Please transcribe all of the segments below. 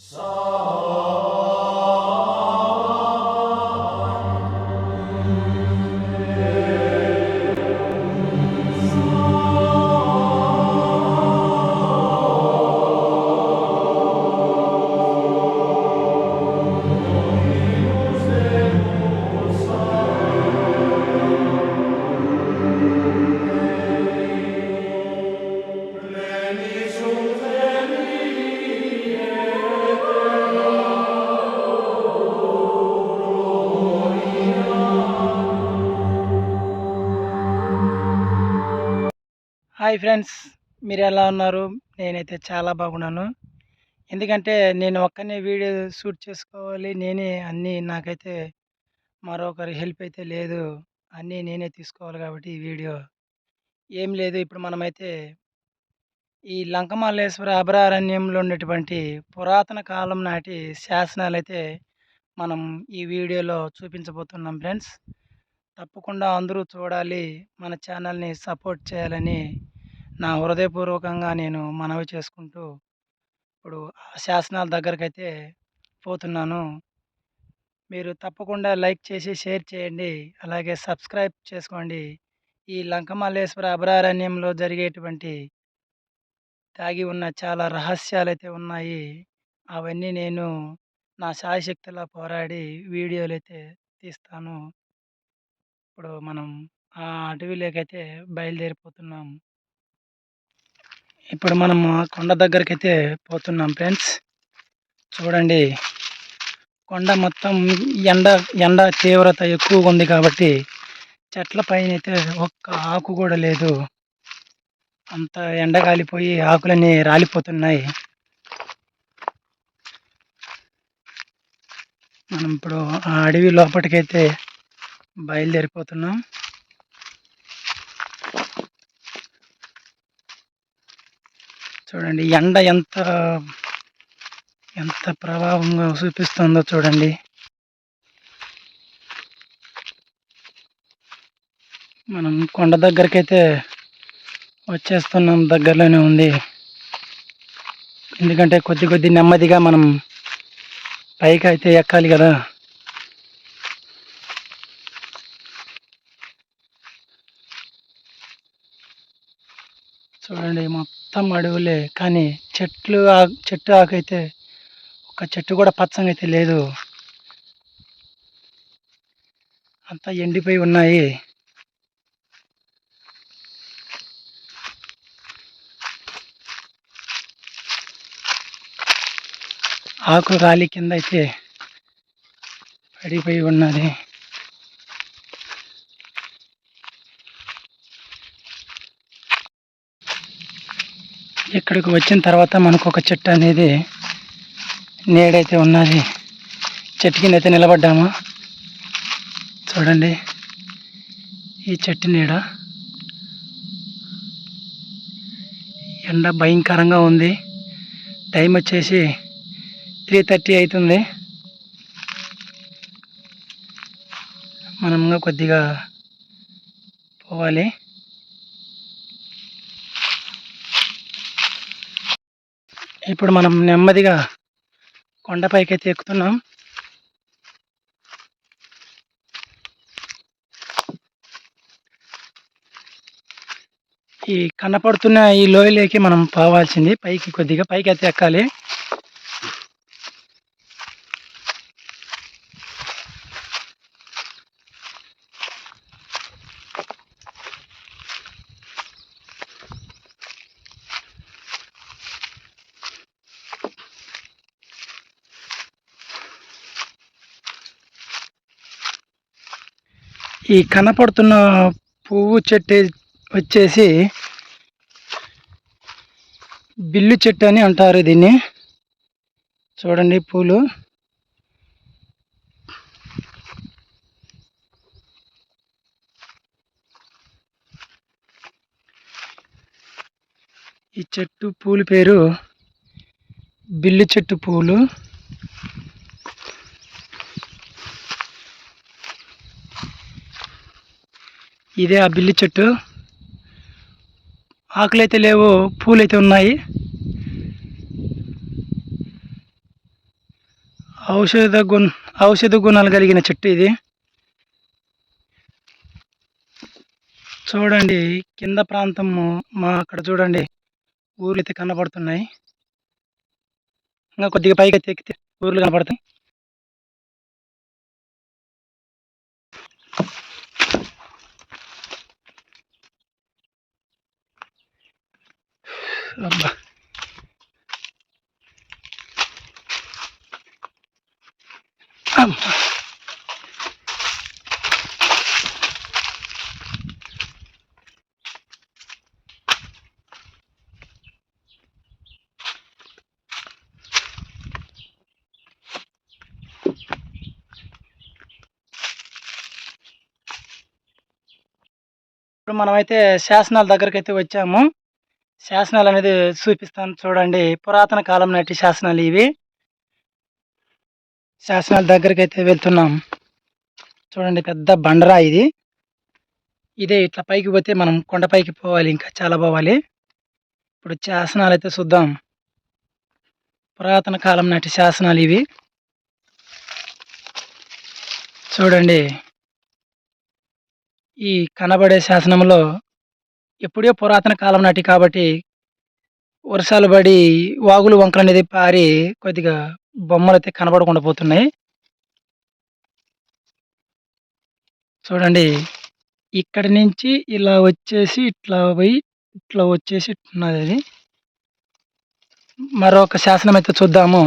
So hi friends మీరు ఎలా ఉన్నారు? నేనైతే చాలా బాగున్నాను. ఎందుకంటే నేను ఒక్కనే వీడియో షూట్ చేసుకోవాలి నేనే అన్నీ నాకైతే మరొకరి హెల్ప్ అయితే లేదు అన్నీ నేనే తీసుకోవాలి కాబట్టి ఈ వీడియో ఏం లేదు. ఇప్పుడు మనమైతే ఈ లంకమల్లేశ్వర అభయారణ్యంలో ఉన్నటువంటి పురాతన కాలం నాటి శాసనాలు అయితే మనం ఈ వీడియోలో చూపించబోతున్నాం ఫ్రెండ్స్. తప్పకుండా అందరూ చూడాలి మన ఛానల్ని సపోర్ట్ చేయాలని నా హృదయపూర్వకంగా నేను మనవి చేసుకుంటూ ఇప్పుడు ఆ శాసనాల దగ్గరకైతే పోతున్నాను. మీరు తప్పకుండా లైక్ చేసి షేర్ చేయండి. అలాగే సబ్స్క్రైబ్ చేసుకోండి. ఈ లంకమల్లేశ్వర అభయారణ్యంలో జరిగేటువంటి దాగి ఉన్న చాలా రహస్యాలు అయితే ఉన్నాయి. అవన్నీ నేను నా శాయశక్తిలా పోరాడి వీడియోలు అయితే తీస్తాను. ఇప్పుడు మనం ఆ అటవీలోకైతే బయలుదేరిపోతున్నాం. ఇప్పుడు మనం కొండ దగ్గరికి అయితే పోతున్నాం ఫ్రెండ్స్. చూడండి. కొండ మొత్తం ఎండ ఎండ తీవ్రత ఎక్కువగా ఉంది కాబట్టి చెట్ల పైన అయితే ఒక్క ఆకు కూడా లేదు. అంత ఎండ కాలిపోయి ఆకులన్నీ రాలిపోతున్నాయి. మనం ఇప్పుడు ఆ అడవి లోపలికైతే బయలుదేరిపోతున్నాం. చూడండి ఎండ ఎంత ఎంత ప్రభావంగా చూపిస్తుందో చూడండి. మనం కొండ దగ్గరకైతే వచ్చేస్తున్నాం దగ్గరలోనే ఉంది. ఎందుకంటే కొద్ది కొద్ది నెమ్మదిగా మనం పైకి అయితే ఎక్కాలి కదా. చూడండి మొత్తం మొత్తం అడవులే కానీ చెట్లు ఆ- చెట్టు ఆకైతే ఒక చెట్టు కూడా పచ్చంగా అయితే లేదు. అంతా ఎండిపోయి ఉన్నాయి. ఆకు గాలి కింద అయితే పడిపోయి ఉన్నది. ఇక్కడికి వచ్చిన తర్వాత మనకు ఒక చెట్టు అనేది నీడైతే ఉన్నది. చెట్టు కింద అయితే నిలబడ్డాము. చూడండి. ఈ చెట్టు నీడ ఎండ భయంకరంగా ఉంది. టైం వచ్చేసి త్రీ థర్టీ అవుతుంది. మనం కొద్దిగా పోవాలి. ఇప్పుడు మనం నెమ్మదిగా కొండపైకి అయితే ఎక్కుతున్నాం. ఈ కనపడుతున్న ఈ లోయలోకి మనం పోవాల్సింది. పైకి కొద్దిగా పైకి అయితే ఎక్కాలి. ఈ కనపడుతున్న పువ్వు చెట్టు వచ్చేసి బిల్లు చెట్టు అని అంటారు దీన్ని. చూడండి పూలు. ఈ చెట్టు పూలు పేరు బిల్లు చెట్టు పూలు. ఇదే ఆ బిల్లి చెట్టు. ఆకులైతే లేవు పూలైతే ఉన్నాయి. ఔషధ గుణ ఔషధ గుణాలు కలిగిన చెట్టు ఇది. చూడండి కింద ప్రాంతము మా అక్కడ చూడండి ఊర్లు అయితే కనబడుతున్నాయి. ఇంకా కొద్దిగా పైకి అయితే ఎక్కితే ఊర్లు కనబడతాయి అబ్బా అమ్మా. ఇప్పుడు మనమైతే శాసనాల దగ్గరికి అయితే వచ్చాము శాసనాలు అనేది చూపిస్తాను చూడండి. పురాతన కాలం నాటి శాసనాలు ఇవి. శాసనాల దగ్గరికి అయితే వెళ్తున్నాం. చూడండి పెద్ద బండరా ఇది. ఇదే ఇట్లా పైకి పోతే మనం కొండపైకి పోవాలి ఇంకా చాలా పోవాలి. ఇప్పుడు శాసనాలు అయితే చూద్దాం. పురాతన కాలం నాటి శాసనాలు ఇవి. చూడండి. ఈ కనబడే శాసనంలో ఎప్పుడో పురాతన కాలం నాటి కాబట్టి వర్షాలు పడి వాగులు వంకలు అనేది పారి కొద్దిగా బొమ్మలు అయితే కనబడకుండా పోతున్నాయి. చూడండి ఇక్కడి నుంచి ఇలా వచ్చేసి ఇట్లా పోయి ఇట్లా వచ్చేసి ఉన్నది అది. మరొక శాసనం అయితే చూద్దాము.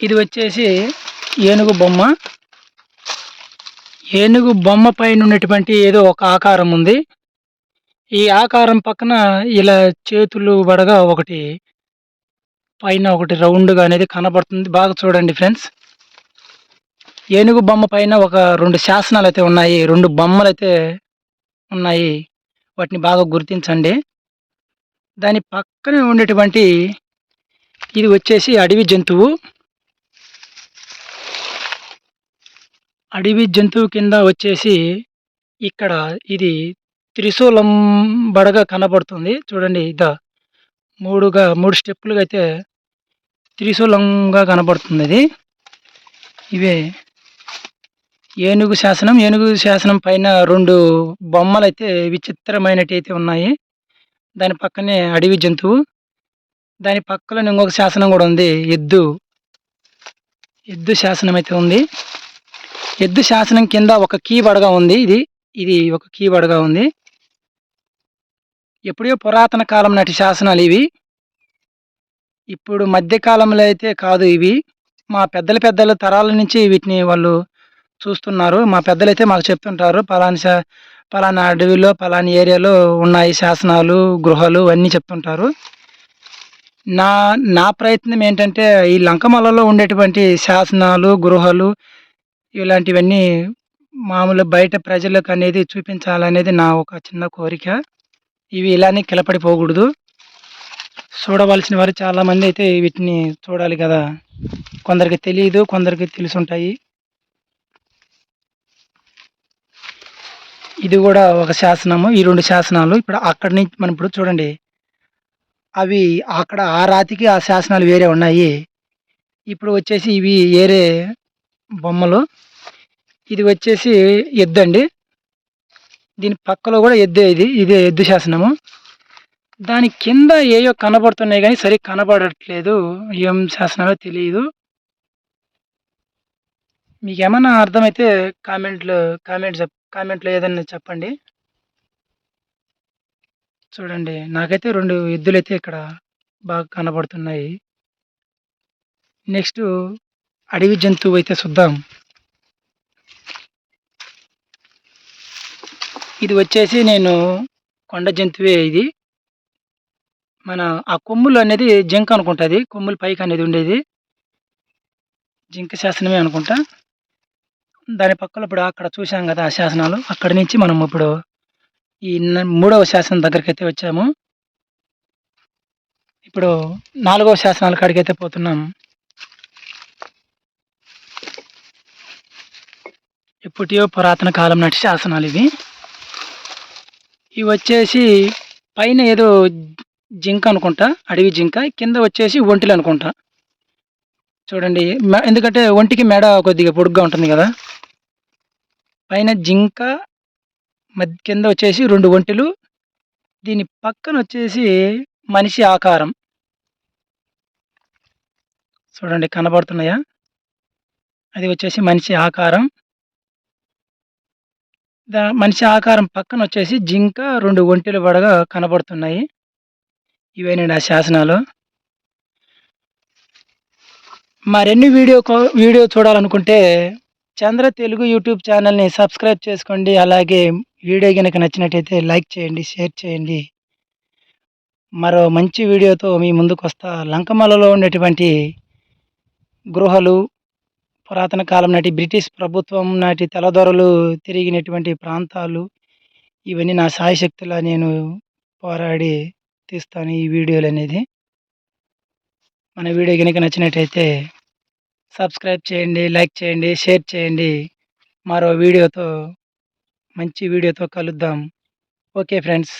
ఇది వచ్చేసి ఏనుగు బొమ్మ. ఏనుగు బొమ్మ పైన ఉన్నటువంటి ఏదో ఒక ఆకారం ఉంది. ఈ ఆకారం పక్కన ఇలా చేతులు పడగా ఒకటి పైన ఒకటి రౌండ్గా అనేది కనబడుతుంది. బాగా చూడండి ఫ్రెండ్స్. ఏనుగు బొమ్మ పైన ఒక రెండు శాసనాలు అయితే ఉన్నాయి. రెండు బొమ్మలు అయితే ఉన్నాయి. వాటిని బాగా గుర్తించండి. దాని పక్కనే ఉండేటువంటి ఇది వచ్చేసి అడవి జంతువు. అడవి జంతువు కింద వచ్చేసి ఇక్కడ ఇది త్రిశూలం బడగా కనబడుతుంది. చూడండి ఇదా మూడుగా మూడు స్టెప్పులుగా అయితే త్రిశూలంగా కనబడుతుంది ఇది. ఇవే ఏనుగు శాసనం. ఏనుగు శాసనం పైన రెండు బొమ్మలు అయితే విచిత్రమైనటి అయితే ఉన్నాయి. దాని పక్కనే అడవి జంతువు. దాని పక్కన ఇంకొక శాసనం కూడా ఉంది. ఎద్దు. ఎద్దు శాసనం అయితే ఉంది. ఎద్దు శాసనం కింద ఒక కీ బడగా ఉంది ఇది. ఇది ఒక కీ బడగా ఉంది. ఎప్పుడో పురాతన కాలం నాటి శాసనాలు ఇవి. ఇప్పుడు మధ్యకాలంలో అయితే కాదు ఇవి. మా పెద్దల పెద్దల తరాల నుంచి వీటిని వాళ్ళు చూస్తున్నారు. మా పెద్దలు అయితే మాకు చెప్తుంటారు పలాని శా పలానా అడవిలో పలానా ఏరియాలో ఉన్నాయి శాసనాలు గృహాలు అన్నీ చెప్తుంటారు. నా నా ప్రయత్నం ఏంటంటే ఈ లంకమలలో ఉండేటువంటి శాసనాలు గృహాలు ఇలాంటివన్నీ మామూలు బయట ప్రజలకు అనేది చూపించాలనేది నా ఒక చిన్న కోరిక. ఇవి ఇలానే కిలపడిపోకూడదు. చూడవలసిన వారు చాలామంది అయితే వీటిని చూడాలి కదా. కొందరికి తెలియదు కొందరికి తెలుసుంటాయి. ఇది కూడా ఒక శాసనము ఈ రెండు శాసనాలు ఇప్పుడు అక్కడి నుంచి మనం ఇప్పుడు చూడండి. అవి అక్కడ ఆ రాతికి ఆ శాసనాలు వేరే ఉన్నాయి. ఇప్పుడు వచ్చేసి ఇవి వేరే బొమ్మలు. ఇది వచ్చేసి ఎద్దు అండి దీని పక్కలో కూడా ఎద్దే ఇది ఇదే ఎద్దు శాసనము. దాని కింద ఏయో కనబడుతున్నాయి కానీ సరి కనబడట్లేదు. ఏం శాసనమో తెలియదు. మీకు ఏమన్నా అర్థమైతే కామెంట్లో కామెంట్ చెప్ కామెంట్లో ఏదన్నా చెప్పండి. చూడండి నాకైతే రెండు ఎద్దులు అయితే ఇక్కడ బాగా కనబడుతున్నాయి. నెక్స్ట్ అడవి జంతువు అయితే చూద్దాం. ఇది వచ్చేసి నేను కొండ జంతువే ఇది. మన ఆ కొమ్ములు అనేది జింక అనుకుంటుంది. కొమ్ములు పైకి అనేది ఉండేది. జింక శాసనమే అనుకుంటా. దాని పక్కన ఇప్పుడు అక్కడ చూసాం కదా ఆ శాసనాలు. అక్కడి నుంచి మనం ఇప్పుడు ఈ మూడవ శాసనం దగ్గరికి అయితే వచ్చాము. ఇప్పుడు నాలుగవ శాసనాల కాడికి అయితే పోతున్నాం. ఇప్పటియో పురాతన కాలం నాటి శాసనాలు ఇవి. ఇవి వచ్చేసి పైన ఏదో జింక అనుకుంటా. అడవి జింక. కింద వచ్చేసి ఒంటెలు అనుకుంటా. చూడండి. ఎందుకంటే ఒంటికి మెడ కొద్దిగా పొడుగ్గా ఉంటుంది కదా పైన జింక మధ్య కింద వచ్చేసి రెండు ఒంటెలు. దీని పక్కనొచ్చేసి మనిషి ఆకారం. చూడండి కనబడుతున్నాయా? అది వచ్చేసి మనిషి ఆకారం. దా మనిషి ఆకారం పక్కన వచ్చేసి జింక, రెండు ఒంటెలు పడగా కనబడుతున్నాయి. ఇవేనండి ఆ శాసనాలు. మరిన్ని వీడియో కో వీడియో చూడాలనుకుంటే చంద్ర తెలుగు యూట్యూబ్ ఛానల్ని సబ్స్క్రైబ్ చేసుకోండి. అలాగే వీడియో గనక నచ్చినట్టయితే లైక్ చేయండి, షేర్ చేయండి. మరో మంచి వీడియోతో మీ ముందుకొస్తా. లంకమలలో ఉన్నటువంటి గృహలు, పురాతన కాలం నాటి బ్రిటిష్ ప్రభుత్వం నాటి తెల్లదొరలు తిరిగినటువంటి ప్రాంతాలు, ఇవన్నీ నా శాయశక్తులా నేను పోరాడి తీస్తాను ఈ వీడియోలు అనేది మన వీడియో కనుక నచ్చినట్టయితే సబ్స్క్రైబ్ చేయండి, లైక్ చేయండి, షేర్ చేయండి. మరో వీడియోతో మంచి వీడియోతో కలుద్దాం. Okay friends.